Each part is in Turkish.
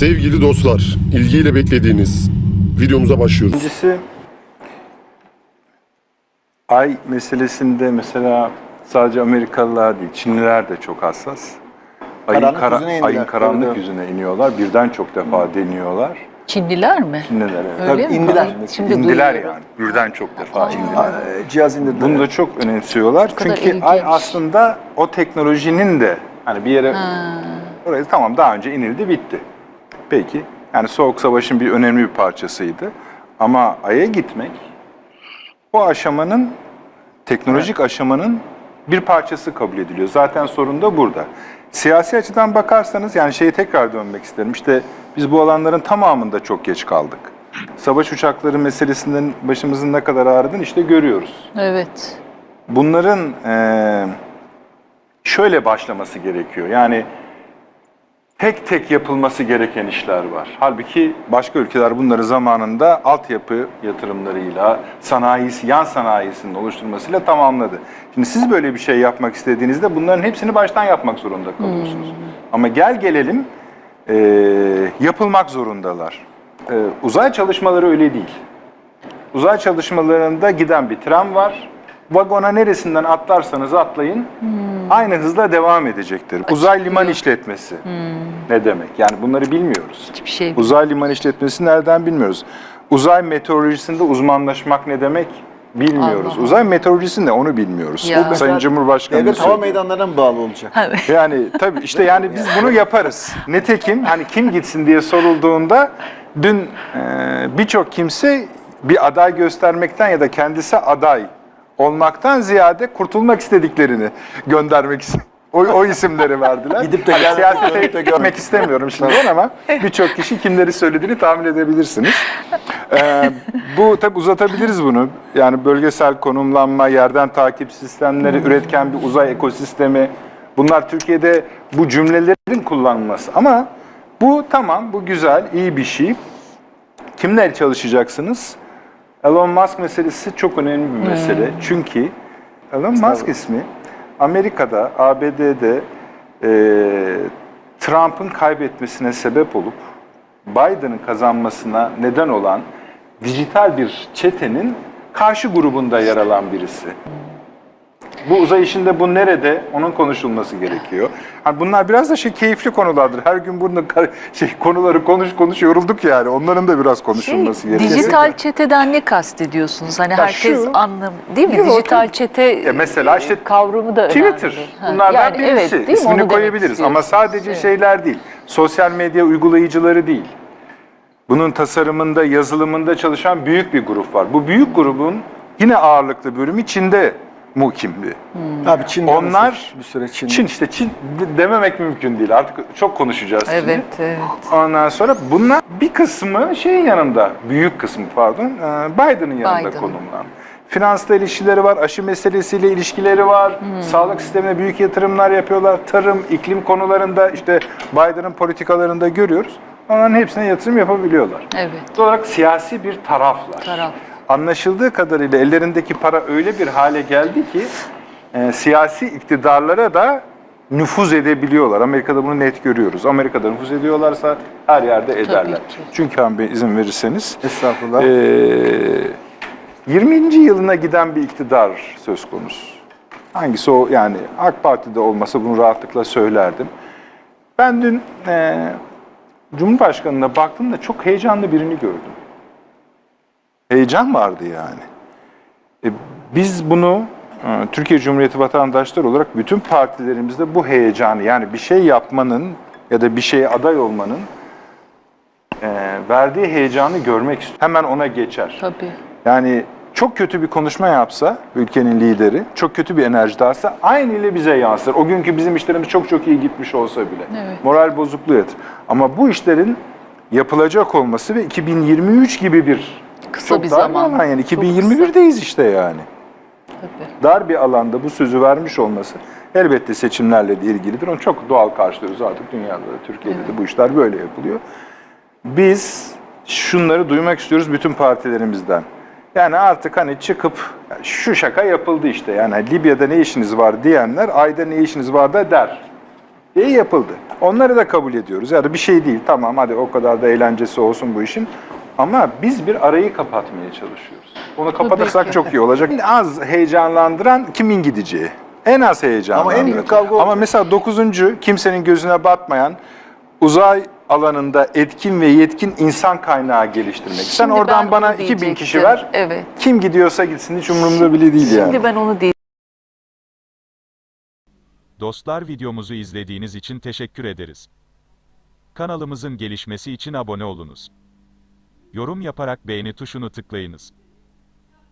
Sevgili dostlar, ilgiyle beklediğiniz videomuza başlıyoruz. İkincisi ay meselesinde mesela sadece Amerikalılar değil, Çinliler de çok hassas. Ayın, Karanlık kara- yüzüne indiler. ayın karanlık yüzüne iniyorlar. Birden çok defa deniyorlar. Çinliler mi? Çinliler evet. Öyle Tabii, mi? indiler. Ay, Şimdi indiler duyuyorum. yani. Birden çok defa indiler. Ee, Cihaz indirdiler. Bunu da çok önemsiyorlar. Çünkü ilginç. ay aslında o teknolojinin de hani bir yere Ha. oraya tamam daha önce inildi bitti. Peki yani Soğuk Savaş'ın bir önemli bir parçasıydı. Ama aya gitmek o aşamanın teknolojik aşamanın bir parçası kabul ediliyor. Zaten sorun da burada. Siyasi açıdan bakarsanız yani şeye tekrar dönmek isterim. İşte biz bu alanların tamamında çok geç kaldık. Savaş uçakları meselesinden başımızın ne kadar ağrıdığını işte görüyoruz. Evet. Bunların eee, şöyle başlaması gerekiyor. Yani tek tek yapılması gereken işler var. Halbuki başka ülkeler bunları zamanında altyapı yatırımlarıyla, sanayisi, yan sanayisinin oluşturmasıyla tamamladı. Şimdi siz böyle bir şey yapmak istediğinizde bunların hepsini baştan yapmak zorunda kalıyorsunuz. Ama gel gelelim eee, yapılmak zorundalar. Eee, uzay çalışmaları öyle değil. Uzay çalışmalarında giden bir tren var. Vagona neresinden atlarsanız atlayın aynı hızla devam edecektir. Uzay liman işletmesi ne demek? Yani bunları bilmiyoruz. Hiçbir şey Uzay liman işletmesi nereden bilmiyoruz. Uzay meteorolojisinde uzmanlaşmak ne demek bilmiyoruz. Allah. Uzay meteorolojisi ne onu bilmiyoruz. Ya. Sayın Cumhurbaşkanı Devlet hava meydanlarına mı bağlı olacak? Yani tabii işte yani biz bunu yaparız. Netekim hani kim gitsin diye sorulduğunda dün e, birçok kimse bir aday göstermekten ya da kendisi aday olmaktan ziyade kurtulmak istediklerini göndermek ist- o, o isimleri verdiler. Gidip de Hani siyasete görmek de gitmek istemiyorum şimdi ama birçok kişi kimleri söylediğini tahmin edebilirsiniz. Ee, bu tabi uzatabiliriz bunu. Yani bölgesel konumlanma, yerden takip sistemleri, üretken bir uzay ekosistemi. Bunlar Türkiye'de bu cümlelerin kullanılması. Ama bu tamam, bu güzel, iyi bir şey. Kimler çalışacaksınız? Elon Musk meselesi çok önemli bir mesele. Çünkü Elon Musk ismi Amerika'da, ABD'de e, Trump'ın kaybetmesine sebep olup Biden'ın kazanmasına neden olan dijital bir çetenin karşı grubunda yer alan birisi. Bu uzay işinde bu nerede? Onun konuşulması gerekiyor. Hani bunlar biraz da şey keyifli konulardır. Her gün bunun şey konuları konuş konuş yorulduk yani. Onların da biraz konuşulması Şey, gerekiyor. dijital çeteden ne kastediyorsunuz? Hani Ya herkes şu- anlam değil mi? Yok, dijital çete Ya mesela işte e, kavramı da önemli. Twitter Ha, bunlardan yani birisi. evet? Onu İsmini demek koyabiliriz ama sadece Evet. şeyler değil. Sosyal medya uygulayıcıları değil. Bunun tasarımında, yazılımında çalışan büyük bir grup var. Bu büyük grubun yine ağırlıklı bölümü Çin'de muhkimdi. Abi Çin Onlar bir süre Çin. Çin işte Çin de- dememek mümkün değil. Artık çok konuşacağız Çin'i. Evet, evet. Ondan sonra bunlar bir kısmı şeyin yanında, büyük kısmı pardon, e, Biden'ın yanında Biden'ın. konumlandı. Finansla ilişkileri var, aşı meselesiyle ilişkileri var, Hmm. sağlık sistemine büyük yatırımlar yapıyorlar, tarım, iklim konularında işte Biden'ın politikalarında görüyoruz. Onların hepsine yatırım yapabiliyorlar. Evet. Doğal olarak siyasi bir taraflar. Taraf. Anlaşıldığı kadarıyla ellerindeki para öyle bir hale geldi ki e, siyasi iktidarlara da nüfuz edebiliyorlar. Amerika'da bunu net görüyoruz. Amerika'da nüfuz ediyorlarsa her yerde ederler. ki. Çünkü bir izin verirseniz Estağfurullah. e, 20. yılına giden bir iktidar söz konusu. Hangisi o yani AK Parti'de olmasa bunu rahatlıkla söylerdim. Ben dün e, Cumhurbaşkanı'na baktığımda çok heyecanlı birini gördüm. Heyecan vardı yani. E, biz bunu e, Türkiye Cumhuriyeti vatandaşları olarak bütün partilerimizde bu heyecanı yani bir şey yapmanın ya da bir şeye aday olmanın e, verdiği heyecanı görmek istiyorum. Hemen ona geçer. Tabii. Yani çok kötü bir konuşma yapsa ülkenin lideri, çok kötü bir enerji dağıtsa aynı ile bize yansır. O günkü bizim işlerimiz çok çok iyi gitmiş olsa bile. Evet. Moral bozukluğu yatır. Ama bu işlerin yapılacak olması ve 2023 gibi bir Kısa çok bir dar zaman. alan yani Çok 2021'deyiz işte yani. Tabii. Dar bir alanda bu sözü vermiş olması elbette seçimlerle de ilgilidir. Onu çok doğal karşılıyoruz artık dünyada da Türkiye'de de bu işler böyle yapılıyor. Biz şunları duymak istiyoruz bütün partilerimizden. Yani artık hani çıkıp "Ya şu şaka yapıldı işte yani Libya'da ne işiniz var diyenler ayda ne işiniz var da der. İyi yapıldı. Onları da kabul ediyoruz. Yani bir şey değil. Tamam hadi o kadar da eğlencesi olsun bu işin. Ama biz bir arayı kapatmaya çalışıyoruz. Onu kapatırsak çok iyi olacak. En az heyecanlandıran kimin gideceği. En az heyecanlandıran. Ama en büyük kavga. Ama mesela dokuzuncu kimsenin gözüne batmayan uzay alanında etkin ve yetkin insan kaynağı geliştirmek. Sen Şimdi oradan ben bana onu 2000 kişi ver. Evet. Kim gidiyorsa gitsin hiç umurumda bile değil yani. Şimdi ben onu değil. Dostlar videomuzu izlediğiniz için teşekkür ederiz. Kanalımızın gelişmesi için abone olunuz. Yorum yaparak beğeni tuşunu tıklayınız.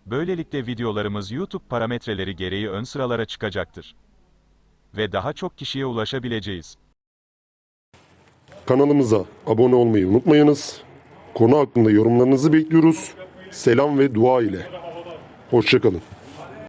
Böylelikle videolarımız YouTube parametreleri gereği ön sıralara çıkacaktır. Ve daha çok kişiye ulaşabileceğiz. Kanalımıza abone olmayı unutmayınız. Konu hakkında yorumlarınızı bekliyoruz. Selam ve dua ile. Hoşçakalın.